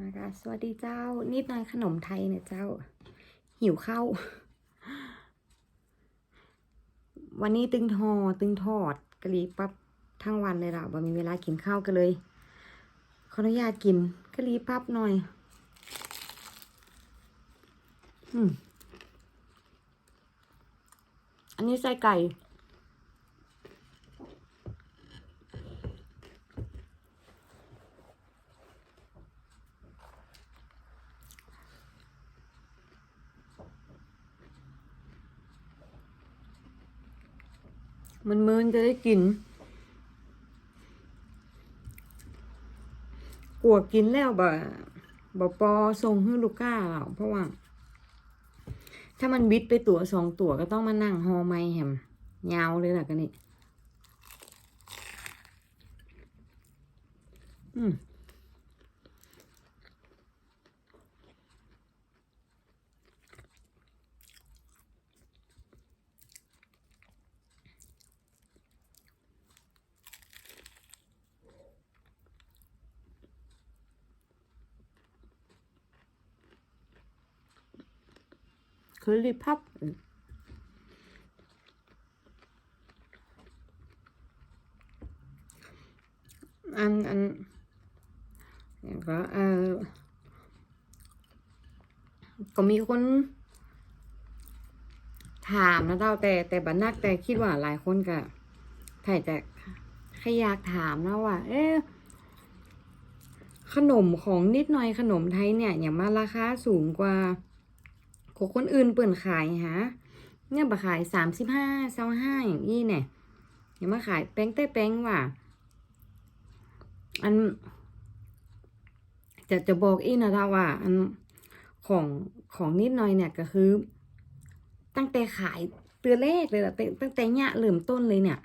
มาค่ะสวัสดีเจ้านิดหน่อยขนมไทยเนี่ยเจ้า หิวข้าววันนี้ตึงทอตึงทอดกะหรี่ปั๊บทั้งวันเลยล่ะบ่มีเวลากินข้าวกันเลย ขออนุญาตกินกะหรี่ปั๊บหน่อยอืมอันนี้ใส่ไก่ จะได้กิน กลัวกินแล้วบ่บ่ปอส่งให้ลูกก้าเราเพราะว่า ถ้ามันบิดไปตัวสองตัวก็ต้องมานั่งหอไม้แฮมยาวเลยล่ะกันนี่อืม curly pop อันอันอย่างก็เออก็มีคนถามนะเจ้าแต่แต่บันนักแต่คิดว่าหลายคนก็ถ่ายแต่แค่อยากถามนะว่า เอ๊ะขนมของนิดหน่อยขนมไทยเนี่ย อย่างมาราคาสูงกว่า ของคนอื่นเปิ่นขายฮะเนี่ยบขายสามสิบห้าเซาห้าอย่างนี้เนี่ยอย่ามาขายแป้งเต้แป้งว่ะอัน จะจะบอกอีกนะท่าว่า อันของของนิดหน่อยเนี่ยก็คือ ตั้งแต่ขายเตือแรกเลยตั้งแต่เนี่ยเริ่มต้นเลยเนี่ย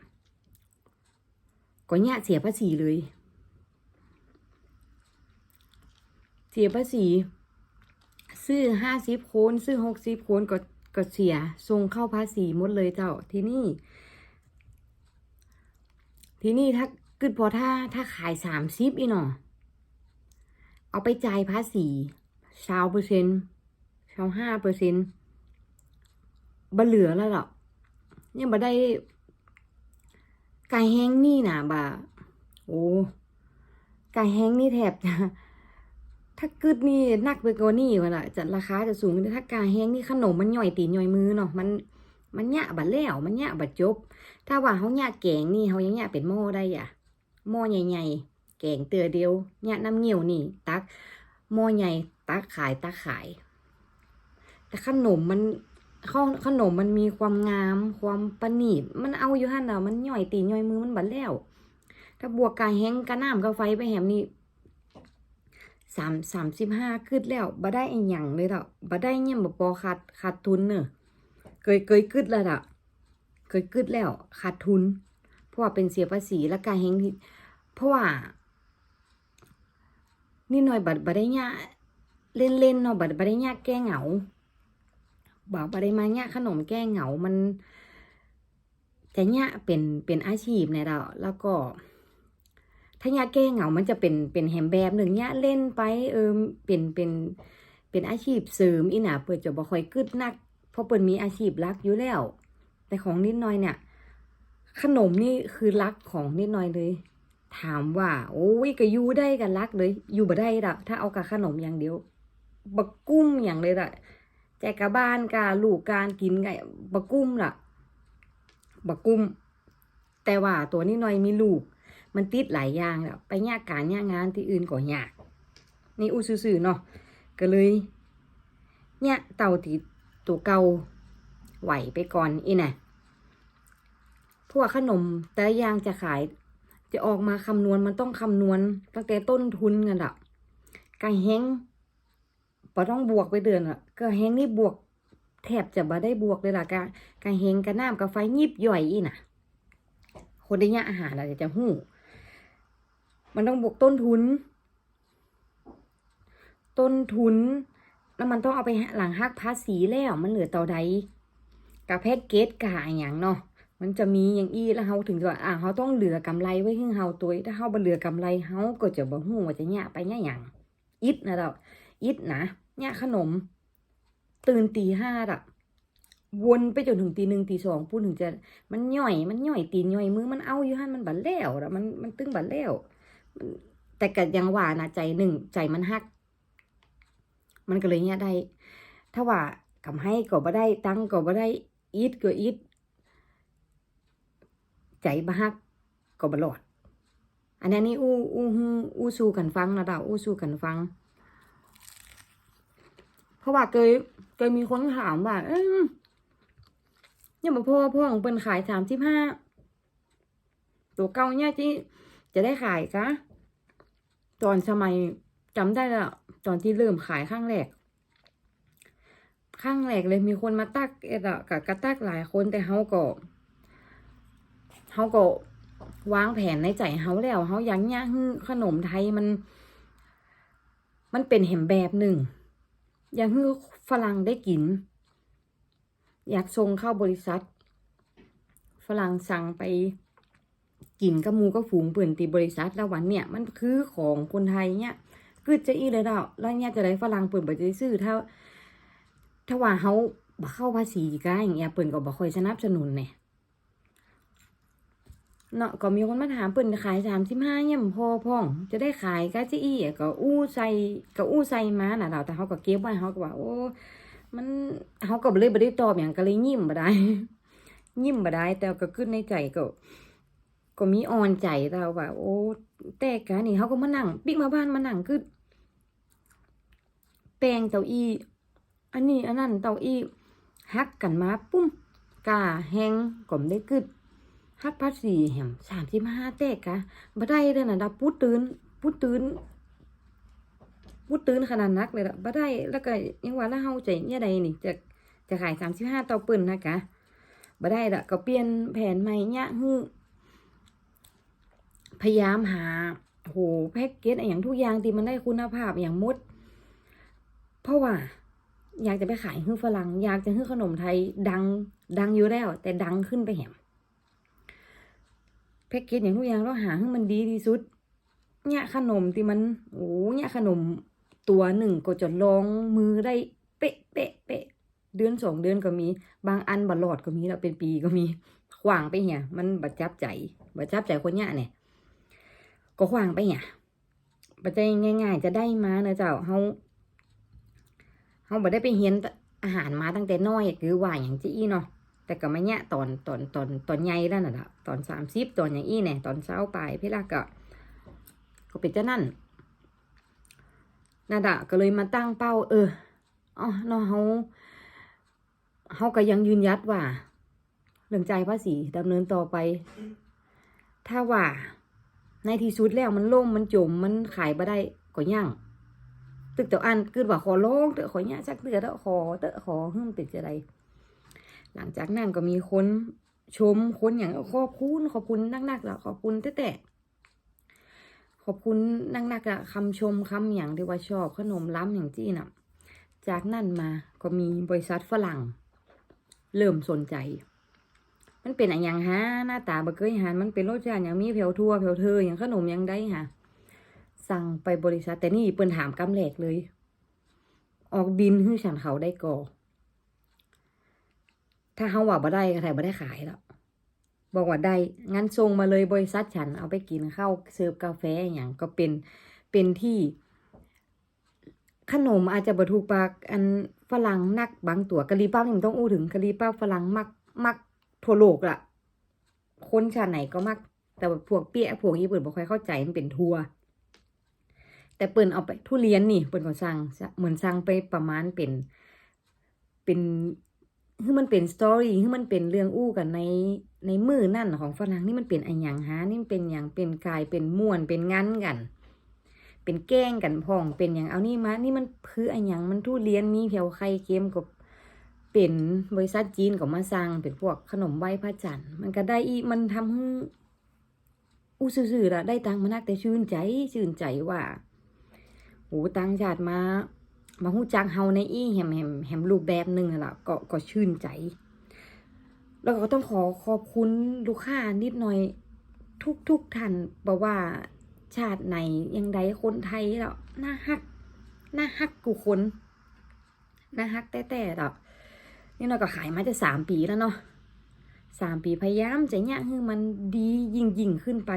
ก็เนี่ยเสียภาษีเลย เสียภาษี ซื้อห้าสิบโคนซื้อหกสิบโคนก็ก็เสียส่งเข้าภาษีหมดเลยเจ้าที่นี่ ที่นี่ถ้าเกิดพอถ้าถ้าขายสามสิบอีหนอเอาไปจ่ายภาษีชาวเปอร์เซ็นต์ชาวห้าเปอร์เซ็นต์บเหลือแล้วหรอกยังบ่ได้ไก่แห้งนี่นะบ่าโอ้ไก่แห้งนี่แทบจะ ถ้ากึดนี่นักไปกว่านี่วะล่ะจะราคาจะสูงถ้ากาแห้งนี่ขนมมันย่อยตีนย่อยมือเนาะมันมันยะบัดแล้วมันยะบัดจบ ถ้าว่าเขายะแกงนี่เขายังยะเป็นหม้อได้อะหม้อใหญ่ๆแกงเตือเดียวยะน้ำเงี้ยวนี่ ตักหม้อใหญ่ตักขายตักขาย แต่ขนมมันข้าขนมมันมีความงามความประณีตมันเอาอยู่หั่นน่ะมันย่อยตีนย่อยมือมันบัดแล้ว ถ้าบวกกาแห้งกะน้ำกะไฟไปแหมนี่ สามสามสิบห้าขึ้นแล้วบ่ได้อีหยังเลยดอกบ่ได้เนี่ยบ่พอขาดขาดทุนเนอะเคยเคยกึดแล้วล่ะเคยกึดแล้วขาดทุน เพราะว่าเป็นเสียภาษีและการแฮงเพราะว่า นี่หน่อยบัดบ่ได้เนี่ยเล่นเล่นเนาะบัดบ่ได้เนี่ยแก้เหงาบ่บ่ได้มาเนี่ยขนมแก้เหงามันจะเนี่ยเป็นเป็นอาชีพเนี่ยดอกแล้วก็ ถ้ายาแก้เหงา มันจะเป็นเป็นแฮมแบบหนึ่งเนี่ยเล่นไปเออเป็นเป็นเป็นอาชีพเสริมอีหนาเปิดจะบ่ค่อยกึดนัก เพราะเปิดมีอาชีพรักอยู่แล้ว แต่ของนิดหน่อยเนี่ย ขนมนี่คือรักของนิดหน่อยเลย ถามว่า โอ้ยก็อยู่ได้กันรักเลย อยู่บ่ได้ละถ้าเอากับขนมอย่างเดียวบักกุ้มอย่างเลยละแจกกะบ้านกาลูกการกินไงบักกุ้มล่ะบักกุ้ม แต่ว่าตัวนิดหน่อยมีลูก มันติดหลายอย่างแล้วไปยากการยากงานที่อื่นก็ยากนี่อู้ซื่อๆเนาะก็เลย เนี่ยเต่าติดตัวเก่าไหวไปก่อนอีน่ะพวกขนมแต่อย่างจะขาย จะออกมาคำนวณมันต้องคำนวณตั้งแต่ต้นทุนกันอะก่แห้งปต้องบวกไปเดือนอะก็แห้งนี่บวก แทบจะบ่ได้บวกเลยล่ะกะก่แห้งกับน้ำกับไฟยิบย่อยอีน่ะ คนได้ยะอาหารอาจจะหู้ มันต้องบวกต้นทุน ต้นทุน แล้วมันต้องเอาไปหลังหักภาษีแล้วมันเหลือต่อใดกับแพ็กเกจกะอย่างเนาะมันจะมีอย่างอี้แล้วเฮาถึงจะอ่าเฮาต้องเหลือกำไรไว้ให้เฮาตัวถ้าเฮาบ่เหลือกำไรเฮาก็จะบ่ฮู้ว่าจะยะไปยะหยังอิดนะเราอิดนะเนี่ยขนม ตื่นตีห้าอะวนไปจนถึงตีหนึ่งตีสองพูดถึงจะมันย่อย มันย่อยตีนย่อยมือมันเอาอยู่หันมันบัดแล้วละมันมันตึงบัดแล้ว แต่ก็ยังว่านะใจหนึ่งใจมันหัก มันก็เลยเนี่ยได้ ถ้าว่ากำให้ก็บ่ได้ตังก็บ่ได้อีดก็อีดใจบ่ฮักก็บ่รอด อันนี้นี่อู้อู้ฮู้อู้สู้กันฟังนะดาวอู้สู้กันฟัง เพราะว่าเคยเคยมีคนถามว่า เอ้ยยังบ่พอพ่อของเปิ้นขายสามสิบห้าตัวเก่าเนี่ยที่ จะได้ขายกะตอนสมัยจำได้ล้วตอนที่เริ่มขายข้างแรกข้างแรกเลยมีคนมาตักเอ็ดอะกับกระตักหลายคนแต่เฮาก็เฮาก็วางแผนในใจเฮาแล้วเฮายังย่างขนมไทยมัน มันเป็นแหมแบบหนึ่ง อยากให้ฝรั่งได้กิน อยากส่งเข้าบริษัท ฝรั่งสั่งไป กินกับมูกับฝูงเปิ่นตีบริษัทล้ววันเนี่ยมันคือของคนไทยเนี่ยคือจะอีเลยดอกแล้วเนี่ยจะได้ฝรั่งเปิ่นบ่ได้ซื้อถ้าถ้าว่าเขาบเข้าภาษีก็อย่างเงี้ยเปิ่นก็บ่คอยสนับสนุนเนี่ยเนาะก็มีคนมาถามเปิ่นขายสามสิบห้าเนี่ยพอพ่อง จะได้ขายก็จะอีอะก็อู้ใส่ก็อู้ใส่มาน่ะเราแต่เขาก็เก็บไว้เขาก็ว่าโอ้มันเขาก็เลยบ่ได้ตอบอย่างก็เลยยิ้มบ่ได้ยิ้มบ่ได้แต่ก็ขึ้นในใจก็ ก็มีอ่อนใจเราว่า โอ้แต่กะนี่เขาก็มานั่งปิ๊กมาบ้านมานั่งคือแปลงเตาอี้อันนี้อันนั้นเตาอี้ฮักกันมาปุ้มกาแหงก่อมได้กึดฮักภาษีแหมสามสิบห้าแตกกะบ่ได้เลยนะดาพูดตื่นพูดตื่นพูดตื่นขนาดนักเลยละบ่ได้แล้วก็ยังว่าแล้วเฮาใจเนี่ยใดนี่จะจะขายสามสิบห้าเตาปืนนะกะบ่ได้ละก็เปลี่ยนแผนใหม่เนี่ยฮือ พยายามหาโหแพ็กเกจอย่างทุกอย่างที่มันได้คุณภาพอย่างมด เพราะว่า อยากจะไปขายฮื้อฝรั่งอยากจะฮื้อขนมไทยดัง ดังอยู่แล้ว แต่ดังขึ้นไปแหมแพ็กเกจอย่างทุกอย่างเราหาให้มันดีที่สุด เนี่ยขนมที่มันโอ้เนี่ยขนมตัวหนึ่งก็จะลองมือได้เป๊ะเป๊ะเป๊ะเดือนสองเดือนก็มี บางอันบัลลอดก็มีแล้วเป็นปีก็มีขวางไปเหี่ยมันบัดจับใจบัดจับใจคนเนี่ยเนี่ย ก็ขวางไปเหี่ยบัดใจง่าย ๆ จะได้มาเนอะเจ้าเฮาเขาบ่ได้ไปเฮียนอาหารมาตั้งแต่น้อยคือว่าอย่างจีอี้เนาะแต่ก็มาเนี่ยตอนตอนตอนตอนใหญ่แล้วน่ะละตอนสามสิบตอนอย่างอี้เนี่ยตอนเช้าไปพี่ละก็ก็เป็นเจ้านั่นนาดะก็เลยมาตั้งเป้า เอออ๋อเนาะเขาเขาก็ยังยืนยัดว่าเรื่องจ่ายภาษีดำเนินต่อไป ถ้าว่า ในที่สุดแล้วมันล่มมันจมมันขายบ่ได้ก็ย่างตึกเต่าอันคือว่าขอร้องเตอะขอเนี่ยสักเตือเตอะขอเตอะขอหึ่มเป็นจะไร หลังจากนั้นก็มีคนชมคนอย่างขอบคุณขอบคุณนักๆแล้วขอบคุณแต่แต่ขอบคุณนักๆอะคำชมคำอย่างที่ว่าชอบขนมล้ำอย่างจี้น่ะ จากนั้นมาก็มีบริษัทฝรั่ง เริ่มสนใจ มันเป็นอะไรอย่างฮะหน้าตาบะเกยหันมันเป็นรสชาติอย่างมีเผวทัวเผวเธออย่างขนมยังได้ฮะสั่งไปบริษัทแต่นี่เปิ้นถามกำแหลกเลย ออกบินให้ฉันเขาได้ก่อถ้าเขาว่าบ่ได้ก็ไทยบ่ได้ขายแล้วบอกว่าได้งั้นส่งมาเลยบริษัทฉันเอาไปกินข้าวเสิร์ฟกาแฟอย่างก็เป็นเป็นที่ ขนมอาจจะบถูกปากอันฝรั่งนักบางตัวกะหรี่ปั๊บยังต้องอู้ถึงกะหรี่ปั๊บฝรั่งมักมัก ทั่วโลกละคนชาติไหนก็มัก แต่พวกเปี้ยพวกญี่ปุ่นบ่ค่อยเข้าใจมันเป็นทัวแต่เปิ่นเอาไปทุเรียนนี่เปิ่นก็สั่งเหมือนสั่งไปประมาณเป็นเป็นคือมันเป็นสตอรี่คือมันเป็นเรื่องอู้กันในในมือนั่นของฝรั่งนี่มันเป็นอันหยังหานี่เป็นอย่างเป็นกายเป็นม่วนเป็นงั้นกัน เป็นแกล้งกันพ่องเป็นอย่างเอานี่มา นี่มันคืออันหยังมันทุเรียนมีเพียวไข่เค็มกับ เป็นบริษัทจีนก็มาสั่งเป็นพวกขนมไหว้พระจันทร์มันก็ได้อีมันทำให้อู้ซื่อๆละได้ตังมานักแต่ชื่นใจชื่นใจว่าโหต่างชาติมา มาหู้จักเฮาในอี้แหมแหมแหมรูปแบบหนึ่งละก็ก็ชื่นใจ แล้วก็ต้องขอขอบคุณลูกค้านิดหน่อยทุกทุกท่านบอกว่าชาติไหนยังใดคนไทยแล้วน่าฮักน่าฮักกูคนน่าฮักแต่แต่ดอก นี่เราก็ขายมาจะสามปีแล้วเนาะสามปีพยายามจะเนี่ยให้มันดียิ่งยิ่งขึ้นไป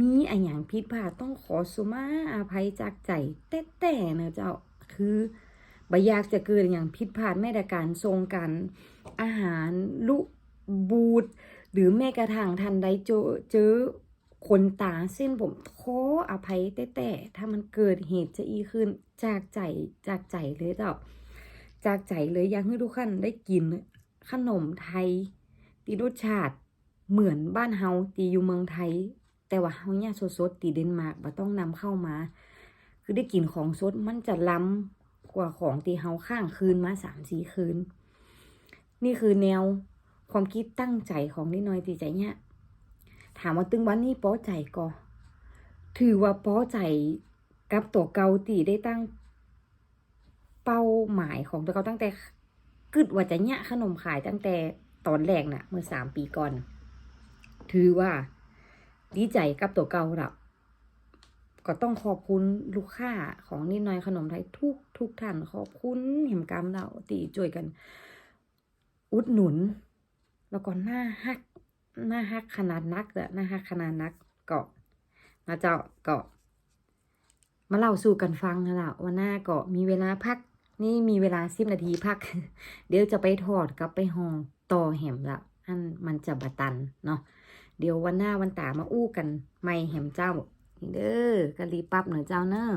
มีอะอย่างผิดพลาดต้องขอสุมาอภัยจากใจ แต่แต่นะเจ้าคือบอยากจะเกิดอย่างผิดพลาดแม้แต่การทรงการอาหารลุบูดหรือแม้กระทั่งทันใดเจอเจอคนตาเส้นผมขออภัยแต่แต่ถ้ามันเกิดเหตุจะอีขึ้นจากใจจากใจเลยเจ้า จากใจเลยอยากให้ทุกท่านได้กินขนมไทยตีรสชาติเหมือนบ้านเฮาตีอยู่เมืองไทย แต่ว่าเฮาเนี่ยสดๆตีเดนมาร์กบ่ต้องนำเข้ามา คือได้กินของสดมันจะล้ำกว่าของตีเฮาข้างคืนมาสามสี่คืน นี่คือแนวความคิดตั้งใจของนิดหน่อยตีใจเนี่ยถามว่าตึงวันนี้ป้อใจก็ ถือว่าป้อใจกับตัวเกาตีได้ตั้ง เป้าหมายของตัวเกาตั้งแต่กึดว่าจะเนี่ยขนมขายตั้งแต่ตอนแรกน่ะ เมื่อสามปีก่อน ถือว่า ดีใจกับตัวเกาละก็ต้องขอบคุณลูกค้าของนิดน่อยขนมไทยทุกทุกท่านขอบคุณเห็มกรรมเราตีช่วยกัน อุดหนุน แล้วก็หน้าฮักหน้าฮักขนาดนักอะหน้าฮักขนาดนักเก็มาเจ้าก็มาเล่าสู่กันฟังนะล่ะว่าหน้าเก็มีเวลาพัก นี่มีเวลาสิบนาทีพัก เดี๋ยวจะไปถอดกับไปห้องต่อแหมละอันมันจะบะตันเนาะเดี๋ยววันหน้าวันตามาอู้กันไม่แหมเจ้าเด้อกะรีปั๊บหน่อยเจ้าเนอะ